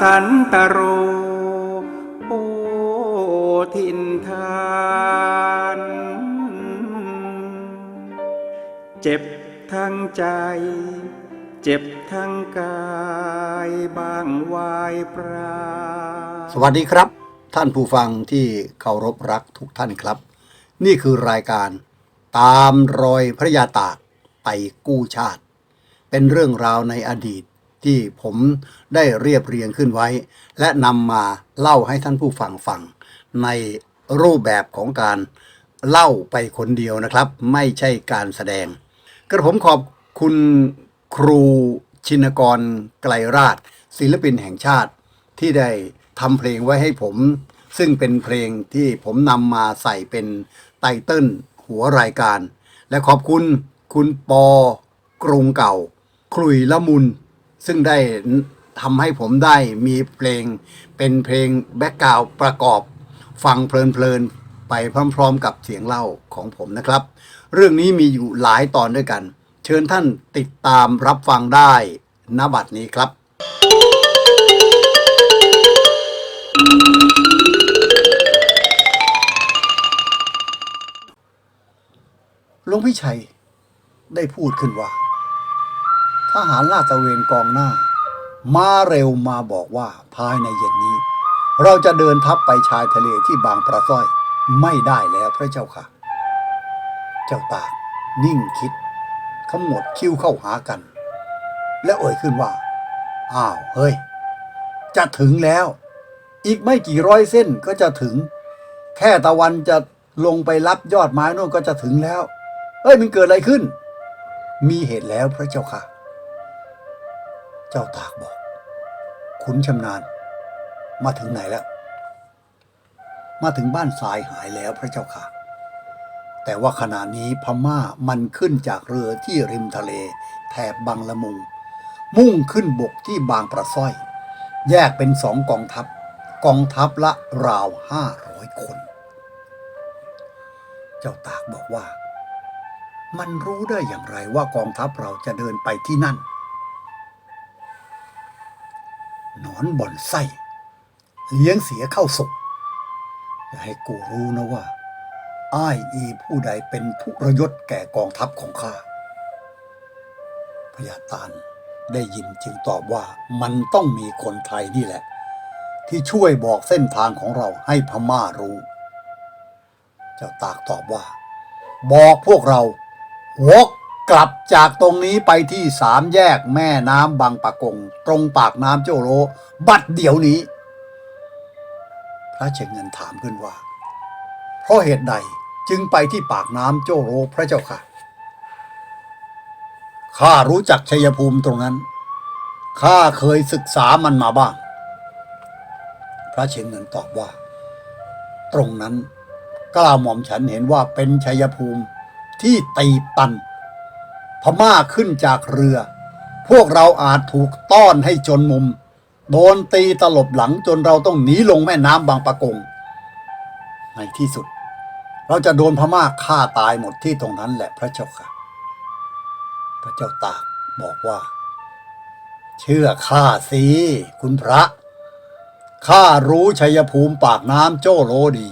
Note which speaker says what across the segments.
Speaker 1: สันตโร โอทินทาน เจ็บทั้งใจ เจ็บทั้งกายบางวายปรา
Speaker 2: สวัสดีครับ ท่านผู้ฟังที่เคารพรักทุกท่านครับ นี่คือรายการตามรอยพระยาตากไปกู้ชาติ เป็นเรื่องราวในอดีต ที่ผมได้เรียบเรียงขึ้นไว้ และนำมาเล่าให้ท่านผู้ฟังฟัง ในรูปแบบของการเล่าไปคนเดียวนะครับ ไม่ใช่การแสดง กระผมขอบคุณครูชินกรไกลราช ศิลปินแห่งชาติที่ได้ทำเพลงไว้ให้ผม ซึ่งเป็นเพลงที่ผมนำมาใส่เป็นไตเติ้ลหัวรายการ และขอบคุณคุณปอกรุงเก่า คลุยละมุน ซึ่งได้ทำให้ผมได้มีเพลงเป็นเพลงแบ็กกราวด์ประกอบฟังเพลินๆไปพร้อมๆ กับเสียงเล่าของผมนะครับ เรื่องนี้มีอยู่หลายตอนด้วยกัน เชิญท่านติดตามรับฟังได้ณบัดนี้ครับหลวงพี่ชัยได้พูดขึ้นว่า ทหารลาดตระเวนกองหน้า มาเร็วมาบอกว่าภายในเย็นนี้ เราจะเดินทัพไปชายทะเลที่บางปลาสร้อยไม่ได้แล้วพระเจ้าค่ะ เจ้าตากนิ่งคิดขมวดคิ้วเข้าหากัน และเอ่ยขึ้นว่า อ้าวเฮ้ย จะถึงแล้ว อีกไม่กี่ร้อยเส้นก็จะถึง แค่ตะวันจะลงไปรับยอดไม้โน่นก็จะถึงแล้วเอ้ยมันเกิดอะไรขึ้น มีเหตุแล้วพระเจ้าค่ะ เจ้าตากบอก ขุนชำนาญ มาถึงไหนแล้ว มาถึงบ้านทรายหายแล้วพระเจ้าค่ะ แต่ว่าขณะนี้พม่ามันขึ้นจากเรือที่ริมทะเล แถบบังละมุง มุ่งขึ้นบกที่บางประส้อย แยกเป็นสองกองทัพ กองทัพละราวห้าร้อยคน เจ้าตากบอกว่า มันรู้ได้อย่างไรว่ากองทัพเราจะเดินไปที่นั่น อนบ่อนไส้ เลี้ยงเสียเข้าสุกอย่าให้กูรู้นะว่า อ้ายอีผู้ใดเป็นทุรยศแก่กองทัพของข้าพญาตานได้ยินจึงตอบว่ามันต้องมีคนไทยนี่แหละ ที่ช่วยบอกเส้นทางของเราให้พม่ารู้ เจ้าตากตอบว่า บอกพวกเราวก กลับจากตรงนี้ไปที่สามแยกแม่น้ำบางปะกง ตรงปากน้ำโจโลบัดเดี๋ยวนี้ พระเชงเงินถามขึ้นว่า เพราะเหตุใดจึงไปที่ปากน้ำโจโลพระเจ้าค่ะข้ารู้จักชัยภูมิตรงนั้นข้าเคยศึกษามันมาบ้าง พระเชงเงินตอบว่า ตรงนั้นกล้าหม่อมฉันเห็นว่าเป็นชัยภูมิที่ตีตัน พม่าขึ้นจากเรือ พวกเราอาจถูกต้อนให้จนมุม โดนตีตลบหลังจนเราต้องหนีลงแม่น้ำบางปะกง ในที่สุด เราจะโดนพม่าฆ่าตายหมดที่ตรงนั้นแหละพระเจ้าค่ะ พระเจ้าตากบอกว่า เชื่อข้าสิคุณพระข้ารู้ชัยภูมิปากน้ำโจ้โลดี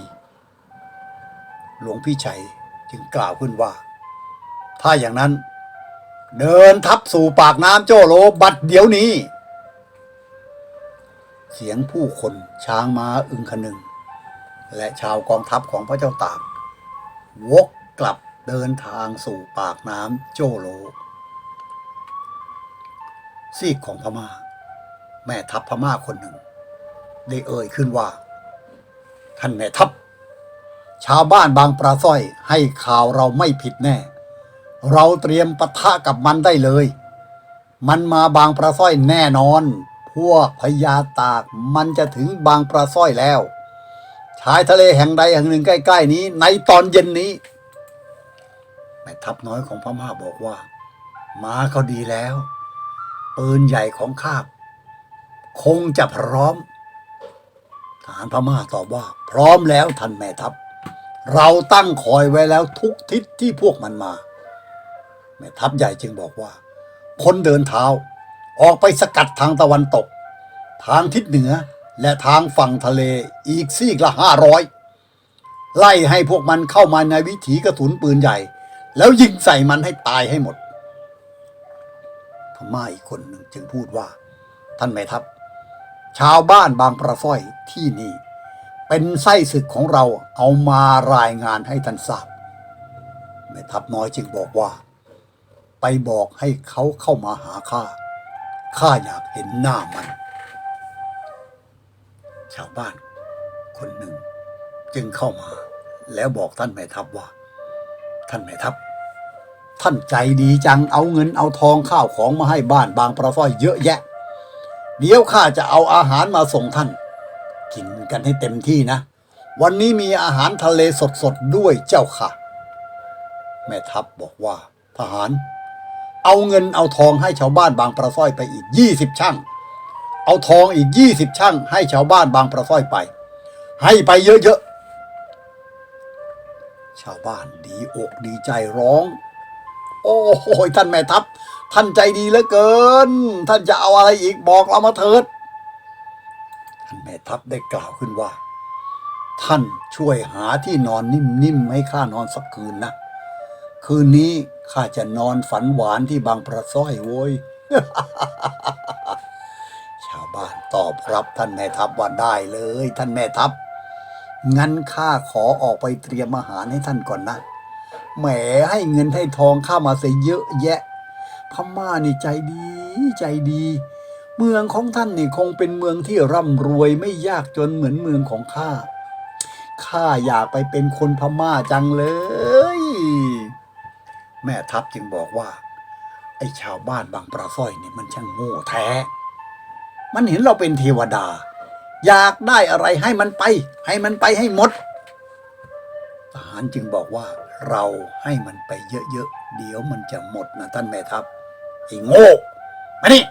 Speaker 2: หลวงพี่ชัยจึงกล่าวขึ้นว่า ถ้าอย่างนั้น เดินทับสู่ปากน้ำโจโลบัดเดี๋ยวนี้ เสียงผู้คนช้างม้าอึงคนึง และชาวกองทัพของพระเจ้าตาก วกกลับเดินทางสู่ปากน้ำโจโล ซีกของพม่า แม่ทัพพม่าคนหนึ่ง ได้เอ่ยขึ้นว่า ท่านแม่ทัพ ชาวบ้านบางปลาสร้อยให้ข่าวเราไม่ผิดแน่ เราเตรียมปะทะกับมันได้เลย มันมาบางปลาสร้อยแน่นอน พวกพญาตากมันจะถึงบางปลาสร้อยแล้ว ชายทะเลแห่งใดแห่งหนึ่งใกล้ ๆ นี้ ในตอนเย็นนี้แม่ทัพน้อยของพม่าบอกว่ามาเขาดีแล้วปืนใหญ่ของข้าคงจะพร้อม ทหารพม่าตอบว่า พร้อมแล้วท่านแม่ทัพ เราตั้งคอยไว้แล้วทุกทิศที่พวกมันมา ทัพใหญ่จึงบอกว่าคนเดินเท้าออกไปสกัดทางตะวันตก ทางทิศเหนือและทางฝั่งทะเลอีกซีกละห้าร้อยไล่ให้พวกมันเข้ามาในวิถีกระสุนปืนใหญ่ แล้วยิงใส่มันให้ตายให้หมดพม่าอีกคนหนึ่งจึงพูดว่า ท่านแม่ทัพ ชาวบ้านบางประฟ้อยที่นี่ เป็นไส้ศึกของเราเอามารายงานให้ท่านทราบแม่ทัพน้อยจึงบอกว่า ไปบอกให้เขาเข้ามาหาข้า ข้าอยากเห็นหน้ามัน ชาวบ้าน คนหนึ่ง จึงเข้ามา แล้วบอกท่านแม่ทัพว่า ท่านแม่ทัพ ท่านใจดีจังเอาเงินเอาทองข้าวของมาให้บ้านบางประฟ้อยเยอะแยะ เดี๋ยวข้าจะเอาอาหารมาส่งท่าน กินกันให้เต็มที่นะ วันนี้มีอาหารทะเลสดๆด้วยเจ้าค่ะ แม่ทัพบอกว่าทหาร เอาเงินเอาทองให้ชาวบ้านบางประซ้อยไปอีกยี่สิบช่าง เอาทองอีกยี่สิบช่าง ให้ชาวบ้านบางประซ้อยไป ให้ไปเยอะๆ ชาวบ้านดีอกดีใจร้อง โอ้โหท่านแม่ทัพ ท่านใจดีเหลือเกิน ท่านจะเอาอะไรอีกบอกเรามาเถิด ท่านแม่ทัพได้กล่าวขึ้นว่า ท่านช่วยหาที่นอนนิ่มๆให้ข้านอนสักคืนนะ คืนนี้ ข้าจะนอนฝันหวานที่บางประซ้อยโว้ย ชาวบ้านตอบรับท่านแม่ทัพว่าได้เลย ท่านแม่ทัพ งั้นข้าขอออกไปเตรียมอาหารให้ท่านก่อนนะ แหมให้เงินให้ทองข้ามาเสียเยอะแยะ พม่านี่ใจดีใจดี เมืองของท่านนี่คงเป็นเมืองที่ร่ำรวยไม่ยากจนเหมือนเมืองของข้า ข้าอยากไปเป็นคนพม่าจังเลย ม่ทัพจึงบอกว่า ไอ้ชาวบ้านบางปลาสร้อยนี่มันช่างโง่แท้ มันเห็นเราเป็นเทวดา อยากได้อะไรให้มันไป ให้มันไปให้หมด ทหารจึงบอกว่า เราให้มันไปเยอะๆ เดี๋ยวมันจะหมดนะท่านแม่ทัพไอ้โง่มานี่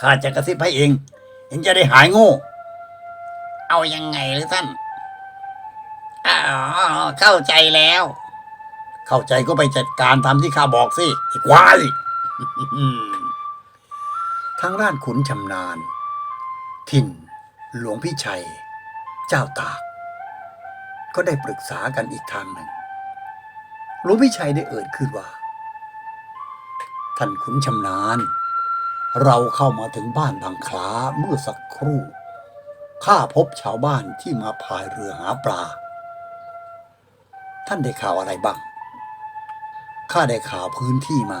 Speaker 2: ข้าจะกระซิบให้เองเองจะได้หายโง่
Speaker 3: เอายังไงหรือท่านอ๋อเข้าใจแล้ว
Speaker 2: เข้าใจก็ไปจัดการตามที่ข้าบอกสิไอ้ควายทางด้านขุนชำนาญถิ่น หลวงพี่ชัย เจ้าตาก ก็ได้ปรึกษากันอีกทางหนึ่งหลวงพี่ชัยได้เอ่ยขึ้นว่า ท่านขุนชำนาญ เราเข้ามาถึงบ้านบางคล้าเมื่อสักครู่ข้าพบชาวบ้านที่มาพายเรือหาปลา ท่านได้ข่าวอะไรบ้าง ข้าได้ข่าวพื้นที่มา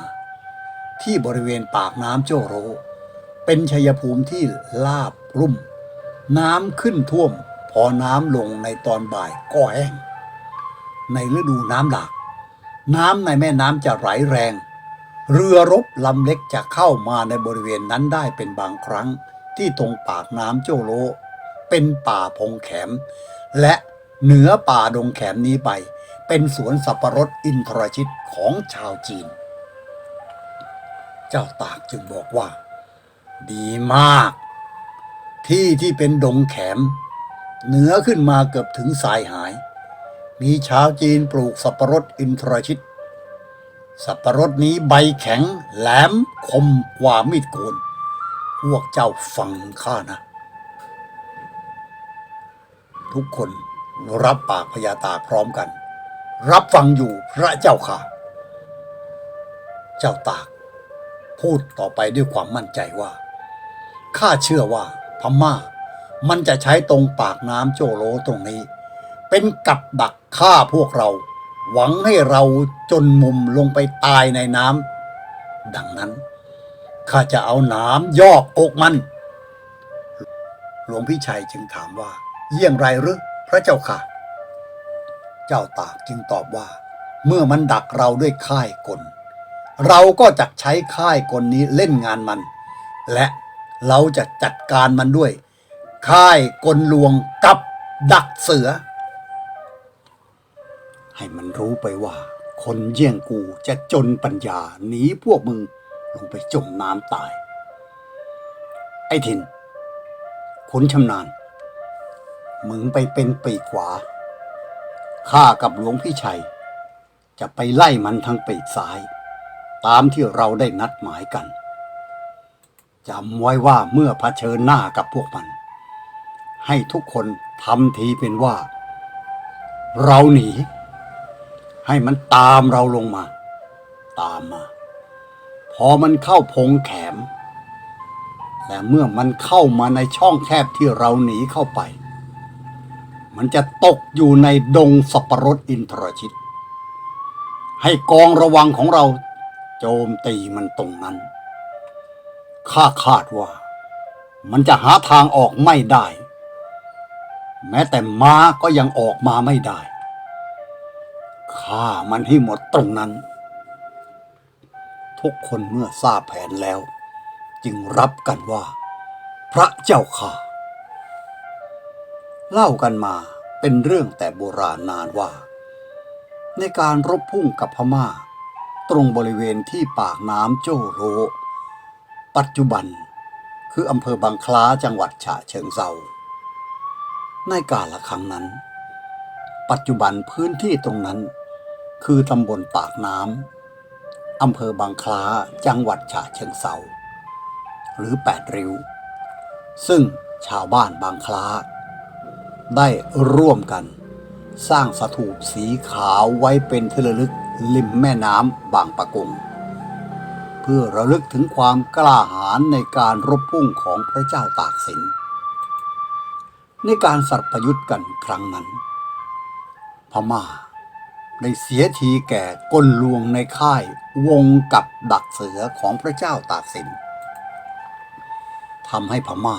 Speaker 2: ที่บริเวณปากน้ำโจโร เป็นชัยภูมิที่ลาบรุ่ม น้ำขึ้นท่วม พอน้ำลงในตอนบ่ายก็แห้งในฤดูน้ำหลาก น้ำในแม่น้ำจะไหลแรง เรือรบลำเล็กจะเข้ามาในบริเวณนั้นได้เป็นบางครั้ง ที่ตรงปากน้ำโจโลเป็นป่าพงแขม และเหนือป่าดงแขมนี้ไป เป็นสวนสับปะรดอินทรชิตของชาวจีน เจ้าตากจึงบอกว่า ดีมาก ที่ที่เป็นดงแขม เหนือขึ้นมาเกือบถึงสายหาย มีชาวจีนปลูกสับปะรดอินทรชิต สับปะรดนี้ใบแข็งแหลมคมกว่ามีดโกน พวกเจ้าฟังข้านะ ทุกคนรับปากพญาตากพร้อมกัน รับฟังอยู่พระเจ้าค่ะ เจ้าตาก พูดต่อไปด้วยความมั่นใจว่า ข้าเชื่อว่าพม่า มันจะใช้ตรงปากน้ำโจโลตรงนี้ เป็นกับดักฆ่าพวกเรา หวังให้เราจนมุมลงไปตายในน้ำดังนั้นข้าจะเอาหน้ำยอกอกมัน หลวงพี่ชัยจึงถามว่า เยี่ยงไรหรือพระเจ้าค่ะ เจ้าตากจึงตอบว่า เมื่อมันดักเราด้วยค่ายกล เราก็จะใช้ค่ายกลนี้เล่นงานมัน และเราจะจัดการมันด้วย ค่ายกลลวงกับดักเสือ ให้มันรู้ไปว่า คนเยี่ยงกูจะจนปัญญาหนีพวกมึงลงไปจมน้ำตาย ไอ้ทินขุนชำนาญมึงไปเป็นปีกขวา ข้ากับหลวงพี่ชัย จะไปไล่มันทางปีกซ้าย ตามที่เราได้นัดหมายกันจำไว้ว่าเมื่อเผชิญหน้ากับพวกมัน ให้ทุกคนทำทีเป็นว่า เราหนี ให้มันตามเราลงมา ตามมา พอมันเข้าพงแขมและเมื่อมันเข้ามาในช่องแคบที่เราหนีเข้าไป มันจะตกอยู่ในดงสับปะรดอินทรชิต ให้กองระวังของเราโจมตีมันตรงนั้น ข้าคาดว่า มันจะหาทางออกไม่ได้ แม้แต่ม้าก็ยังออกมาไม่ได้ฆ่ามันให้หมดตรงนั้น ทุกคนเมื่อทราบแผนแล้ว จึงรับกันว่า พระเจ้าค่ะ เล่ากันมาเป็นเรื่องแต่โบราณนานว่า ในการรบพุ่งกับพม่า ตรงบริเวณที่ปากน้ำโจโลปัจจุบันคืออำเภอบางคล้าจังหวัดฉะเชิงเซาในกาละครั้งนั้น ปัจจุบันพื้นที่ตรงนั้น คือตำบลปากน้ำอำเภอบางคล้าจังหวัดฉะเชิงเซาหรือแปดริ้ว ซึ่งชาวบ้านบางคล้า ได้ร่วมกัน สร้างสถูปสีขาวไว้เป็นที่ระลึกริมแม่น้ำบางปะกง เพื่อระลึกถึงความกล้าหาญในการรบพุ่งของพระเจ้าตากสิน ในการสัตย์ประยุทธ์กันครั้งนั้น พม่าได้เสียทีแก่กลลวงในค่ายวงกับดักเสือของพระเจ้าตากสินทำให้พม่า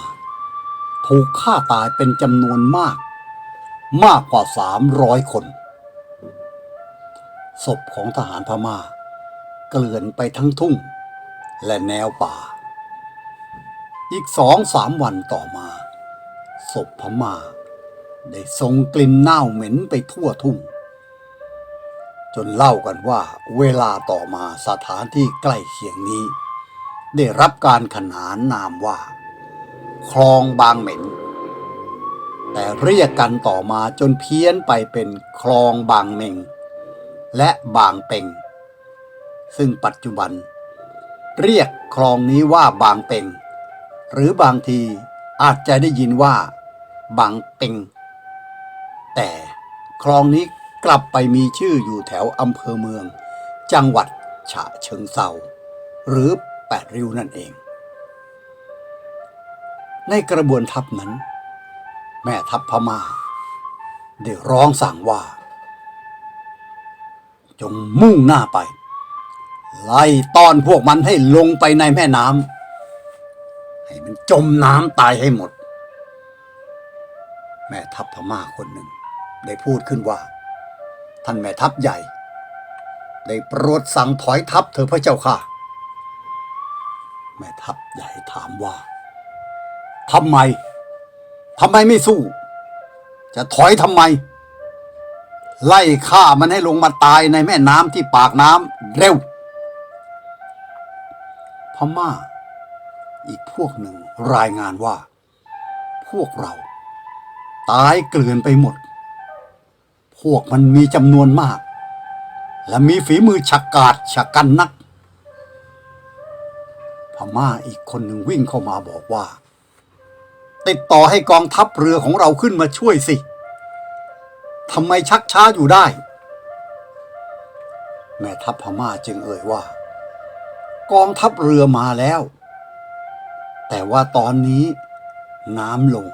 Speaker 2: ถูกฆ่าตายเป็นจำนวนมาก มากกว่าสามร้อยคน ศพของทหารพม่า เกลื่อนไปทั้งทุ่ง และแนวป่า อีกสองสามวันต่อมา ศพพม่า ได้ส่งกลิ่นเน่าเหม็นไปทั่วทุ่ง จนเล่ากันว่าเวลาต่อมาสถานที่ใกล้เคียงนี้ ได้รับการขนานนามว่า คลองบางเหม็น แต่เรียกกันต่อมาจนเพี้ยนไปเป็นคลองบางเมง และบางเป็งซึ่งปัจจุบัน เรียกคลองนี้ว่าบางเป็งหรือบางทีอาจจะได้ยินว่า บางเป็งแต่คลองนี้กลับไปมีชื่ออยู่แถวอำเภอเมือง จังหวัดฉะเชิงเซาหรือแปดริ้วนั่นเอง ในกระบวนทัพนั้น แม่ทัพพม่า ได้ร้องสั่งว่า จงมุ่งหน้าไป ไล่ต้อนพวกมันให้ลงไปในแม่น้ำให้มันจมน้ำตายให้หมด แม่ทัพพม่าคนหนึ่ง ได้พูดขึ้นว่า ท่านแม่ทัพใหญ่ ได้โปรดสั่งถอยทัพเถอพระเจ้าค่ะ แม่ทัพใหญ่ถามว่า ทำไมทำไมไม่สู้ จะถอยทำไม ไล่ฆ่ามันให้ลงมาตายในแม่น้ำที่ปากน้ำเร็ว พม่า อีกพวกหนึ่งรายงานว่า พวกเรา ตายเกลื่อนไปหมด พวกมันมีจำนวนมาก และมีฝีมือฉกาจฉกันนัก พม่าอีกคนหนึ่งวิ่งเข้ามาบอกว่า ติดต่อให้กองทัพเรือของเราขึ้นมาช่วยสิทำไมชักช้าอยู่ได้ แม่ทัพพม่าจึงเอ่ยว่า กองทัพเรือมาแล้ว แต่ว่าตอนนี้น้ำลง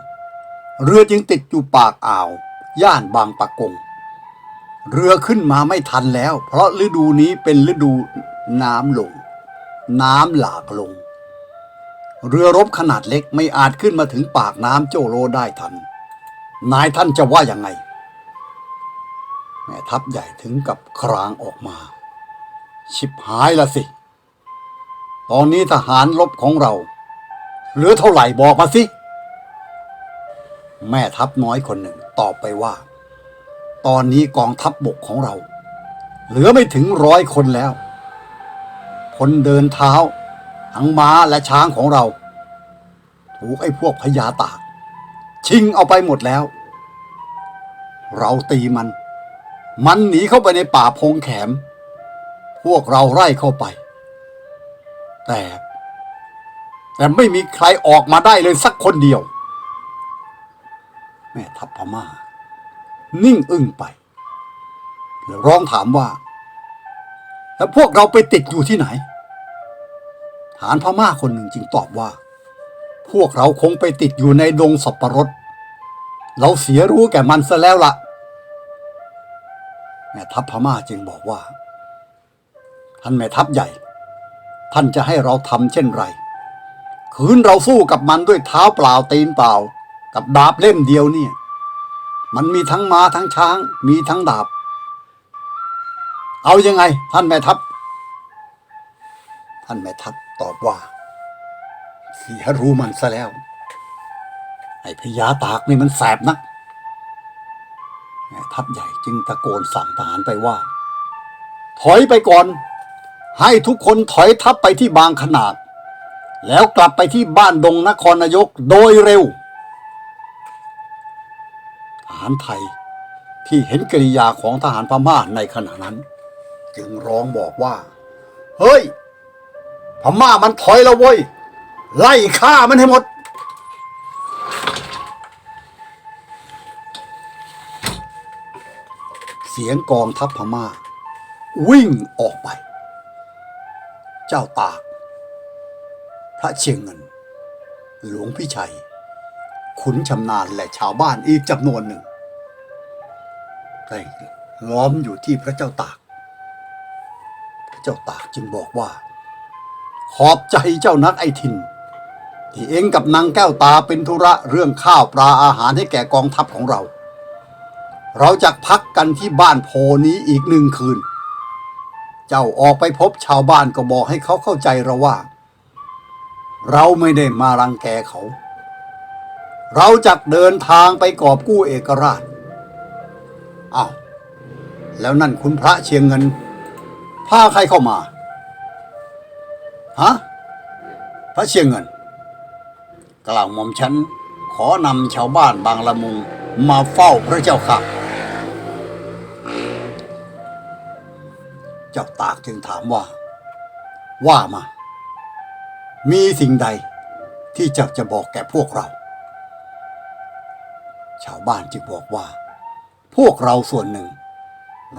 Speaker 2: เรือจึงติดอยู่ปากอ่าว ย่านบางปะกง เรือขึ้นมาไม่ทันแล้ว เพราะฤดูนี้เป็นฤดูน้ำลง น้ำหลากลง เรือรบขนาดเล็กไม่อาจขึ้นมาถึงปากน้ำโจโลได้ทัน นายท่านจะว่ายังไง แม่ทัพใหญ่ถึงกับครางออกมา ชิบหายละสิ ตอนนี้ทหารรบของเรา เหลือเท่าไหร่บอกมาสิ แม่ทัพน้อยคนหนึ่งตอบไปว่า ตอนนี้กองทัพบบกของเรา เหลือไม่ถึงร้อยคนแล้ว คนเดินเท้า ทั้งม้าและช้างของเรา ถูกไอ้พวกพญาตาก ชิงเอาไปหมดแล้ว เราตีมัน มันหนีเข้าไปในป่าพงแขม พวกเราไล่เข้าไป แต่ แต่ไม่มีใครออกมาได้เลยสักคนเดียว แม่ทัพพม่า นิ่งอึ้งไป แล้วร้องถามว่า แล้วพวกเราไปติดอยู่ที่ไหน ฐานพม่าคนหนึ่งจึงตอบว่า พวกเราคงไปติดอยู่ในดงสับปะรด เราเสียรู้แก่มันซะแล้วละ่ะ แม่ทัพพม่าจึงบอกว่า ท่านแม่ทัพใหญ่ ท่านจะให้เราทำเช่นไร คืนเราสู้กับมันด้วยเท้าเปล่าตีนเปล่า กับดาบเล่มเดียวเนี่ย มันมีทั้งม้าทั้งช้าง มีทั้งดาบ เอายังไง ท่านแม่ทัพ ท่านแม่ทัพ ตอบว่า เสียรู้มันซะแล้ว ไอ้พญาตากนี่มันแสบนักทัพใหญ่จึงตะโกนสั่งทหารไปว่า ถอยไปก่อน ให้ทุกคนถอยทัพไปที่บางขนาด แล้วกลับไปที่บ้านดงนครนายกโดยเร็วทหารไทยที่เห็นกริยาของทหารพม่าในขณะนั้น จึงร้องบอกว่า เฮ้ย พม่ามันถอยแล้วเว้ย ไล่ฆ่ามันให้หมด เสียงกองทัพพม่า วิ่งออกไป เจ้าตาก พระเชียงเงิน หลวงพิชัย ขุนชำนาญและชาวบ้านอีกจำนวนหนึ่งได้ล้อมอยู่ที่พระเจ้าตาก พระเจ้าตากจึงบอกว่า ขอบใจเจ้านักไอทิน ที่เองกับนางแก้วตาเป็นธุระเรื่องข้าวปลาอาหารให้แก่กองทัพของเรา เราจะพักกันที่บ้านโพนี้อีกหนึ่งคืน เจ้าออกไปพบชาวบ้านก็บอกให้เขาเข้าใจเราว่า เราไม่ได้มารังแกเขา เราจะเดินทางไปกอบกู้เอกราชอ้าวแล้วนั่นคุณพระเชียงเงินพาใครเข้ามา ฮะพระเชียงเงิน กล่าวหม่อมฉันขอนำชาวบ้านบางละมุงมาเฝ้าพระเจ้าค่ะ เจ้าตากจึงถามว่า ว่ามา มีสิ่งใดที่เจ้าจะบอกแก่พวกเรา ชาวบ้านจึงบอกว่า พวกเราส่วนหนึ่ง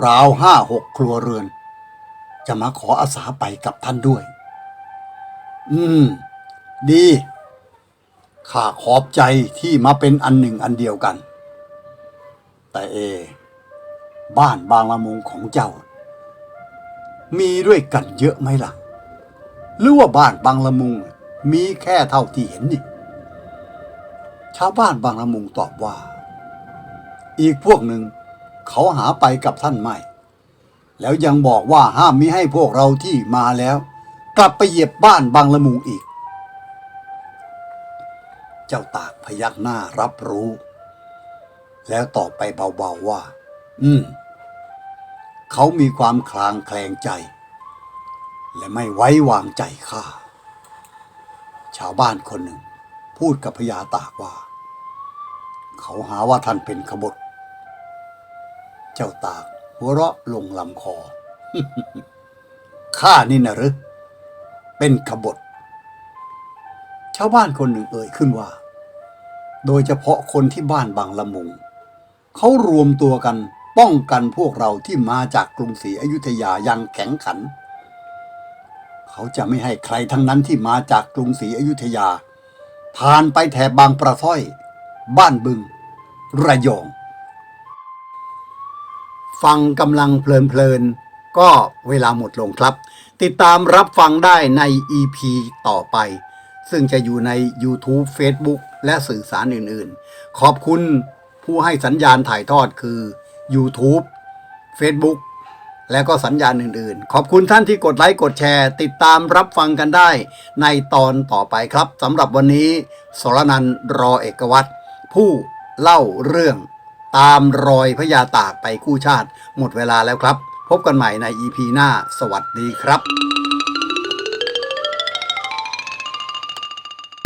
Speaker 2: ราวห้าหกครัวเรือน จะมาขออาสาไปกับท่านด้วย อืม ดี ข้าขอบใจที่มาเป็นอันหนึ่งอันเดียวกัน แต่เอ บ้านบางละมุงของเจ้า มีด้วยกันเยอะไหมล่ะ หรือว่าบ้านบางละมุง มีแค่เท่าที่เห็นนี่ ชาวบ้านบางละมุงตอบว่า อีกพวกหนึ่งเขาหาไปกับท่านไม่ แล้วยังบอกว่าห้ามมิให้พวกเราที่มาแล้ว กลับไปเหยียบบ้านบางละมุงอีก เจ้าตากพยักหน้ารับรู้ แล้วตอบไปเบาๆว่า อืม เขามีความคลางแคลงใจ และไม่ไว้วางใจข้า ชาวบ้านคนหนึ่ง พูดกับพญาตากว่า เขาหาว่าท่านเป็นขบฏ เจ้าตากหัวเราะลงลำคอข้านี่นะหรือ เป็นขบฏ ชาวบ้านคนหนึ่งเอ่ยขึ้นว่า โดยเฉพาะคนที่บ้านบางละมุง เขารวมตัวกันป้องกันพวกเราที่มาจากกรุงศรีอยุธยาอย่างแข็งขัน เขาจะไม่ให้ใครทั้งนั้นที่มาจากกรุงศรีอยุธยา ผ่านไปแถบบางประท้อย บ้านบึง ระยอง ฟังกำลังเพลินๆ ก็เวลาหมดลงครับ ติดตามรับฟังได้ใน EP ต่อไป ซึ่งจะอยู่ใน YouTube Facebook และสื่อสารอื่นๆ ขอบคุณผู้ให้สัญญาณถ่ายทอดคือ YouTube Facebook และก็สัญญาณอื่นๆ ขอบคุณท่านที่กดไลค์กดแชร์ ติดตามรับฟังกันได้ในตอนต่อไปครับสำหรับวันนี้ สรนันท์รอเอกวัตรผู้เล่าเรื่องตามรอยพญาตากไปคู่ชาติ หมดเวลาแล้วครับ พบกันใหม่ใน EP หน้า สวัสดีครับ